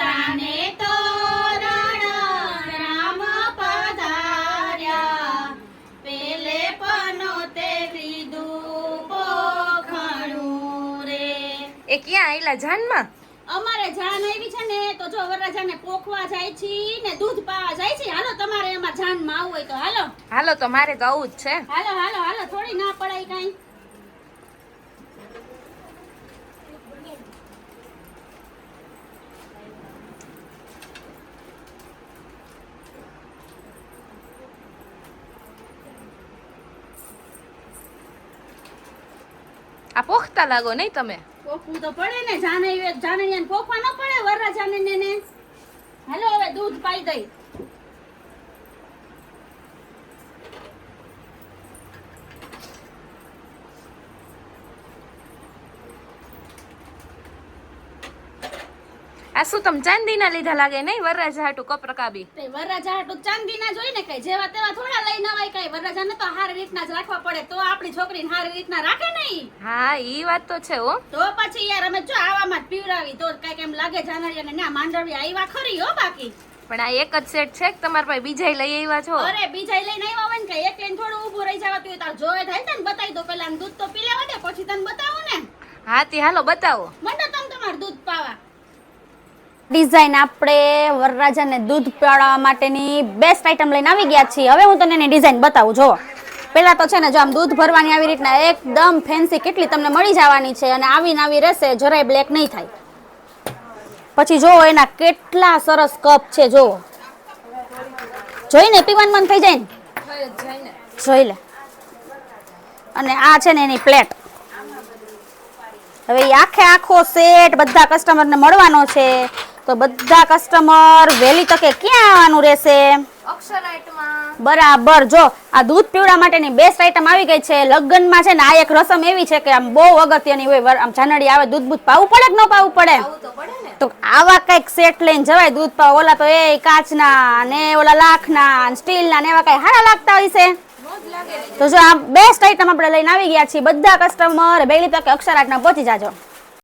દાને તોરણ રામ પધાર્યા. પેલે પનોતે લીધું પોખણું રે. એ ક્યાં આયલા જાનમાં? અમારે જાન આવી છે ને તો જો વરરાજાને પોખવા જાય છે ને દૂધ પાવા જાય છે હાલો તમારે એમાં જાનમાં આવવું હોય તો હાલો. હાલો તો મારે તો આવું જ છે. હાલો હાલો હાલો થોડી ના પડાય કાંઈ. આ પોખતા લાગો નહીં તમે? પોખવું તો પડે ને, જાને જાનૈયાને પોખવા ન પડે વરરાજાને ને ને. હાલો, હવે દૂધ પાઈ દઈ. આ શું તમે ચાંદીના લીધા લાગે નહીં? વરરાજા હાટુ કપરકાબી વરરાજા હાટુ ચાંદીના જોઈ ને કઈ જેવા તેવા થોડા લઈ નવાય કઈ. વરરાજાને તો હારી રીતના જ રાખવા પડે. તો આપણી છોકરીને હારી રીતના રાખે નહીં. હા ઈ વાત તો છે હો. તો પછી યાર અમે જો આવામાં જ પીવડાવી. તો કઈ એમ લાગે જાનરિયાને ના માંડવી આવ્યા ખરી હો બાકી. પણ આ એક જ સેટ છે કે તમારા પાસે બીજા લઈ આવ્યા છો? અરે બીજા લઈને આવ્યા હોય ને કે એક લઈને થોડું ઊભું રહી જવાતું હોય તો જોવે થાય છે ને બતાવી દો. પેલા દૂધ તો પી લેવા દે પછી તને બતાવું ને. હા તે હાલો બતાવો. મને તમ તમારું દૂધ પાવા. ડિઝાઇન આપણે વરરાજાને દૂધ પીવડાવવા માટેની બેસ્ટ આઈટમ લઈને આવી ગયા છીએ. હવે હું તને એની ડિઝાઇન બતાવું જો પહેલાં તો છે ને, જો આમ દૂધ ભરવાની આવી રીતના એકદમ ફેન્સી કેટલી તમને મળી જવાની છે અને આવી આવી રહેશે, જરાય બ્લેક નહીં થાય. પછી જો એના કેટલા સરસ કપ છે જો જોઈને પીવાનું મન થઈ જાય ને? જોઈ લે. અને આ છે ને એની પ્લેટ હવે આખે આખો સેટ બધા કસ્ટમરને મળવાનો છે. તો બધા કસ્ટમર વહેલી તકે ક્યાં આવવાનું રહેશે? બરાબર. જો આ દૂધ પીવડા માટેની બેસ્ટ આઈટમ આવી ગઈ છે. લગ્નમાં છે ને આ એક રસમ એવી છે કે આમ બહુ અગત્યની હોય. આમ જાનડી આવે દૂધ બૂધ પાવું પડે કે ન પાવું પડે? તો તો આવા કંઈક સેટ લઈને જવાય દૂધ પાવ. ઓલા તો એ કાચના ને ઓલા લાખના સ્ટીલના ને એવા કઈ હારા લાગતા હોય છે. તો જો આ બેસ્ટ આઈટમ આપણે લઈને આવી ગયા છીએ. બધા કસ્ટમર બેલી તકે અક્ષરાટના પહોંચી જાજો.